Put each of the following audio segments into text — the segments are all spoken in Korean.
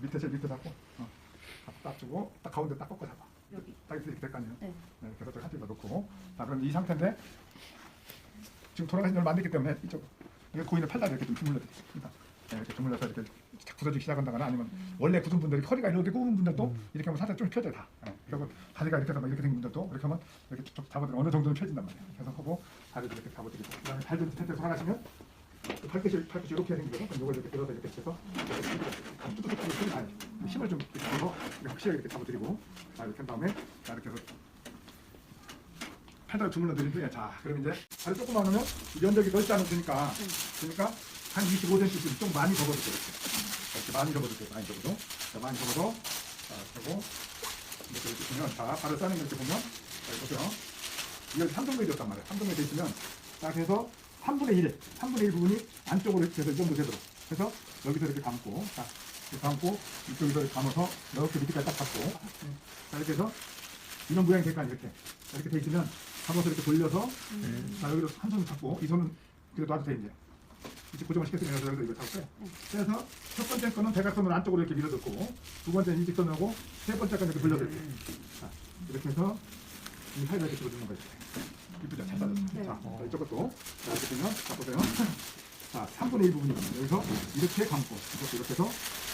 밑에 제일 밑에 잡고 어. 딱 주고 딱 가운데 딱 꺾어 잡아. 여기. 딱 이렇게 될거 아니에요. 네. 네, 그래서 저 한 쪽에다 놓고 자 그럼 이 상태인데 지금 돌아가신 지 얼마 안 됐기 때문에 이쪽 이거 고인의 팔다리 이렇게 좀 주물러 드립니다. 네, 이렇게 주물러서 이렇게 굳어지기 시작한다거나 아니면 원래 굳은 분들이 허리가 이렇게 굽은 분들도 이렇게 하면 살짝 좀 펴져요 다. 네, 그리고 다리가 이렇게 해서 이렇게 생긴 분들도 이렇게 하면 이렇게 쭉 잡아드리면 어느 정도는 펴진단 말이에요. 그래서 하고 다리도 이렇게 잡아드리고 그다음에 발도 밑에 돌아가시면 또 팔끝이 팔끝이 이렇게 생기거든. 그럼 이걸 이렇게 들어서 이렇게 해서 나요. 힘을 좀 이렇게 줘서 확실하게 이렇게 잡아드리고 자 이렇게 한 다음에 자 이렇게 해서 팔다리 주물러 드린 후에 자 그럼 이제 다리 조금만 하면 면적이 넓지 않으니까 그러니까 한 25cm 좀 많이 접어주세요. 이렇게, 이렇게 많이 접어주세요. 많이 접어서 자 많이 접어서 자 그리고 이렇게 이렇게 보면 자 발을 싸는 거 이렇게 보면 자 이렇게 보세요. 이게 3분의 1이었단 말이에요. 3분의 1돼 있으면 자 그래서 3분의 1 3분의 1 부분이 안쪽으로 이렇게 해서 이 정도 되도록. 그래서 여기서 이렇게 감고 자 이렇게 감고 이쪽에서 이렇게 감아서 이렇게 밑에까지 딱 잡고. 자 이렇게 해서 이런 모양이 될 거 아니에요 이렇게. 자, 이렇게 돼 있으면 잡아서 이렇게 돌려서 자 여기로 한 손을 잡고 이 손은 그래도 놔도 돼 이제. 이제 고정을 시켰으면 여기서 이거 잡고요? 그래서 첫 번째 거는 대각선으로 안쪽으로 이렇게 밀어넣고 두 번째는 일직선으로 세 번째 거는 이렇게 돌려드릴게요 자 이렇게 해서 이 사이를 이렇게 들어주는 거죠 이쁘죠 잘 빠졌어 네. 자 자, 이쪽 것도 자 이렇게 자 보세요 자 3분의 1 부분이거든요 여기서 이렇게 감고 이것도 이렇게 해서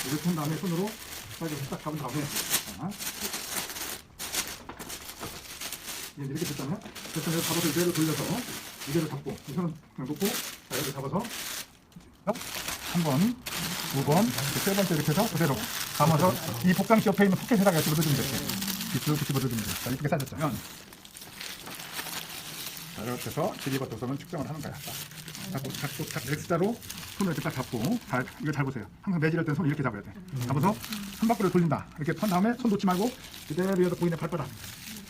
이렇게 한 다음에 손으로 사이를 딱 잡은 다음에 자 이제 이렇게 됐다면 내가 잡아서 이대로 돌려서 이대로 잡고 이 손은 그냥 놓고 자 여기 잡아서 한 번, 두 번, 세 번째 이렇게 해서 그대로 감아서 이 복강시 옆에 있는 포켓에다가 집어넣으면 돼요. 이렇게 집어넣으면 돼요. 자 이렇게 싸졌죠. 자 이렇게 해서 길이와 도선은 측정을 하는 거야. 자, 잡고 잡고 딱 X자로 손을 이렇게 딱 잡고 잘 이거 잘 보세요. 항상 매질할 때는 손 이렇게 잡아야 돼. 잡아서 한 바퀴를 돌린다. 이렇게 턴 다음에 손 놓지 말고 그대로 이어서 보이는 발바닥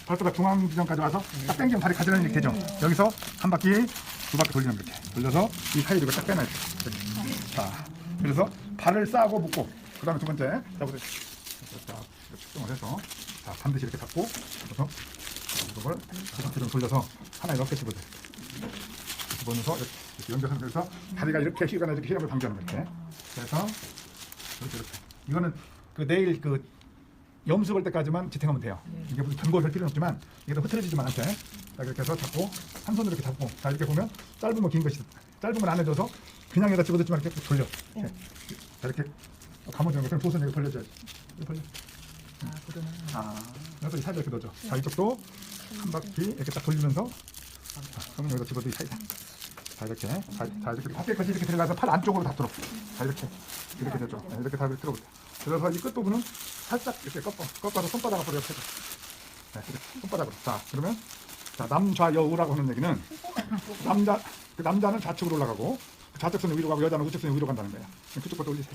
발바닥 중앙 지점까지 와서 딱 당기면 다리 가지런히 이렇게 되죠. 여기서 한 바퀴, 두 바퀴 돌리면 이렇게 돌려서 이 사이를 딱 빼놔야 돼. 자, 그래서 발을 싸고 묶고 그 다음에 두 번째 자 보세요. 자, 측정을 해서 자 반드시 이렇게 잡고 그래서 이걸 두 바퀴를 돌려서 하나에 넣게 집어줘요. 집어넣어서 이렇게, 이렇게 연결하는 거에서 다리가 이렇게 휘거나 이렇게 휘감을 방지하는 거예요. 이렇게. 그래서 이렇게 이렇게. 이거는 그 내일 그 염수 볼 때까지만 지탱하면 돼요. 이게 무슨 견고할 필요는 없지만 이게 더 흐트러지지만 않게. 자 이렇게 해서 잡고 한 손으로 이렇게 잡고 자 이렇게 보면 짧으면 긴 것이 짧은 건 안 해줘서 그냥 여기다 집어넣지만 이렇게 돌려. 이렇게. 자 이렇게 감아주는 도선 이렇게 벌려줘야지. 이렇게 벌려. 아, 그러나. 아. 그래서 이 사이에 이렇게 넣어줘. 자 이쪽도 한 바퀴 이렇게 딱 돌리면서 자, 그러면 여기다 집어넣이 사이다. 자 이렇게 자, 자 이렇게 어깨까지 이렇게 들어가서 팔 안쪽으로 다 들어. 자 이렇게 이렇게 되죠. 네, 이렇게 다 들어보세요. 그래서 이 끝 부분은 살짝 이렇게 꺾어 꺾어서 손바닥 앞으로 이렇게. 네, 이렇게 손바닥으로. 자 그러면 자 남좌여우라고 하는 얘기는 남자 그 남자는 좌측으로 올라가고 좌측선이 위로 가고 여자는 우측선이 위로 간다는 거예요. 그쪽부터 올리세요.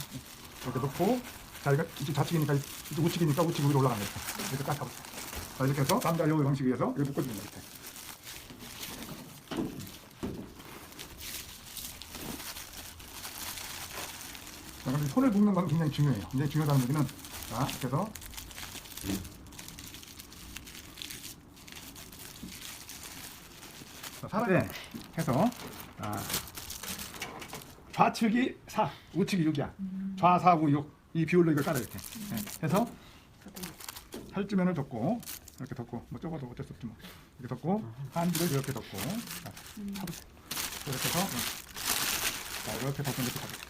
이렇게 놓고 자 이거 이쪽 좌측이니까 이쪽 우측이니까 우측 위로 올라가는 거예요. 이렇게 딱 잡으세요. 자 이렇게 해서 남자 여우 방식에 의해서 이렇게 묶어주는. 이렇게. 자, 그럼 이 손을 묶는 건 굉장히 중요해요. 굉장히 중요하다는 얘기는 자, 이렇게 해서 자, 사람 네. 해서 아, 좌측이 4, 우측이 6이야. 좌, 4, 우, 6. 이 비율로 이걸 깔아 이렇게. 네. 해서 살주면을 덮고 이렇게 덮고 뭐 적어도 어쩔 수 없지 뭐. 이렇게 덮고 한지를 이렇게 덮고 자, 잡으세요. 이렇게 해서 자, 이렇게 덮고 이렇게 잡으세요.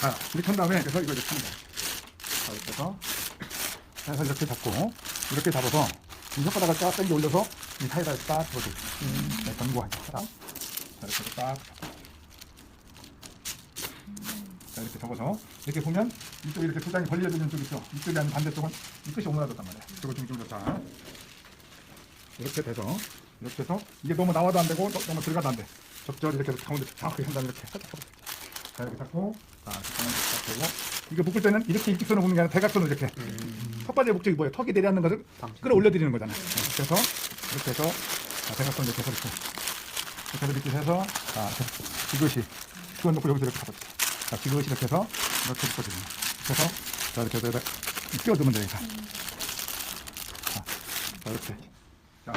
자, 이렇게 한 다음에 그래서 이걸 이렇게 하는 거야. 자, 이렇게 해서 해서 이렇게 잡고 이렇게 잡아서 이 손바닥을 쫙 당겨 올려서 이 사이다 딱 집어줘. 네, 견고하게. 자, 이렇게 해서 딱 잡고. 자, 이렇게 접어서 이렇게 보면 이쪽 이렇게 두 장이 벌려져 있는 쪽 있죠. 이쪽이 아닌 반대쪽은 이 끝이 오므라졌단 말이야. 이쪽을 중심으로 자 이렇게 돼서 이렇게 해서 이게 너무 나와도 안 되고 너- 너무 들어가도 안 돼. 적절히 이렇게 해서 가운데 정확하게 한 다음에 이렇게 살짝 잡아서 자 이렇게 잡고 자 이렇게 가만히 딱 되고 이게 묶을 때는 이렇게 일직선으로 묶는 게 아니라 대각선으로 이렇게 턱받이의 목적이 뭐예요? 턱이 내려앉는 것을 끌어올려드리는 거잖아요. 이렇게 해서 이렇게 해서 자, 대각선 이렇게 해서 이렇게 이렇게 해서 이렇게 해서 자 이것이 이건 놓고 여기서 이렇게 잡아주세요. 자 이것이 이렇게 해서 이렇게 거예요. 그래서 자 이렇게 해서 여기다 끼워두면 돼요. 자, 자 이렇게 자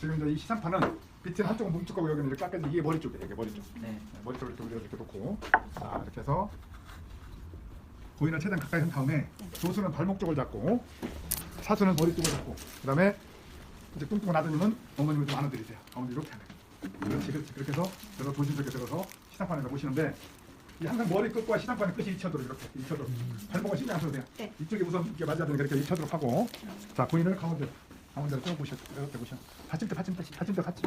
지금 이제 이 시상판은 밑에 한쪽은 뭉툭하고 여기는 이렇게 깎여서 이게 머리 쪽이에요. 이게 머리 쪽. 네. 네, 머리 쪽을 이렇게 이렇게 놓고 자 이렇게 해서 고인을 최대한 가까이 한 다음에 조수는 발목 쪽을 잡고 사수는 머리 쪽을 잡고 그 다음에 이제 뚱뚱한 아드님은 어머님을 좀 안아드리세요. 어머니 이렇게 하네. 그렇지, 그렇지. 그렇게 해서 들어 조심스럽게 들어서 시장판에서 보시는데 이 항상 머리 끝과 시장판의 끝이 잊혀도록 이렇게 잊혀도록 발목은 신경 안 써도 돼요. 네. 이쪽에 우선 이렇게 맞아야 되는 그렇게 잊혀도록 하고. 자 고인을 가운데 가운데로 쭉 보셔 이렇게 보셔. 받침대 받침대 받침대 받침